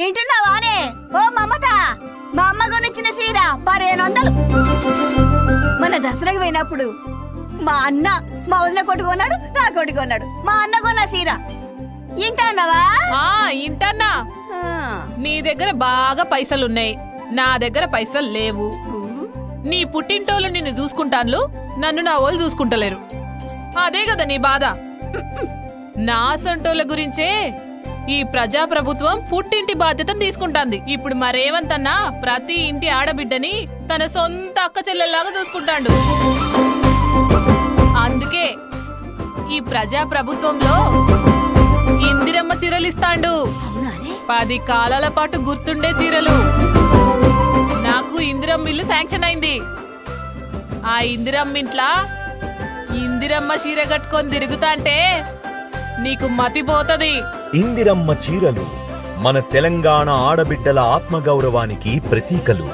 వింటున్నావానే ఓ మమత మా అమ్మ కొనిచ్చిన సీర పదిహేను వందలు. మన దసరాకి పోయినప్పుడు మా అన్న మా వదిన కొట్టుకున్నాడు నా కొట్టుకున్నాడు మా అన్న కొన్న సీర వింటాన్నావా ఆ ఇంటన్నా. నీ దగ్గర బాగా పైసలున్నాయి. నా దగ్గర పైసలు లేవు. నీ పుట్టింటోళ్ళు నిన్ను చూసుకుంటాన్లు నన్ను నా వాళ్ళు చూసుకుంటలేరు. అదే కదా నీ బాధ. నా సొంటోళ్ళ గురించే ఈ ప్రజాప్రభుత్వం పుట్టింటి బాధ్యతను తీసుకుంటాంది. ఇప్పుడు మా రేవంత్ అన్న ప్రతి ఇంటి ఆడబిడ్డని తన సొంత అక్క చెల్లెల్లాగా చూసుకుంటాండు. అందుకే ఈ ప్రజాప్రభుత్వంలో ఇందిరమ్మ చీరలిస్తాండు. అవునానే? పది కాలాల పాటు గుర్తుండే చీరలు. నాకు ఇందిరమ్మ ఇల్లు శాంక్షన్ అయింది. ఆ ఇందిరమ్మ ఇంట్లా ఇందిరమ్మ చీర కట్టుకొని తిరుగుతాంటే నీకు మతిపోతది ఇందిరమ్మ చీరలు మన తెలంగాణ ఆడబిడ్డల ఆత్మగౌరవానికి ప్రతీకలు.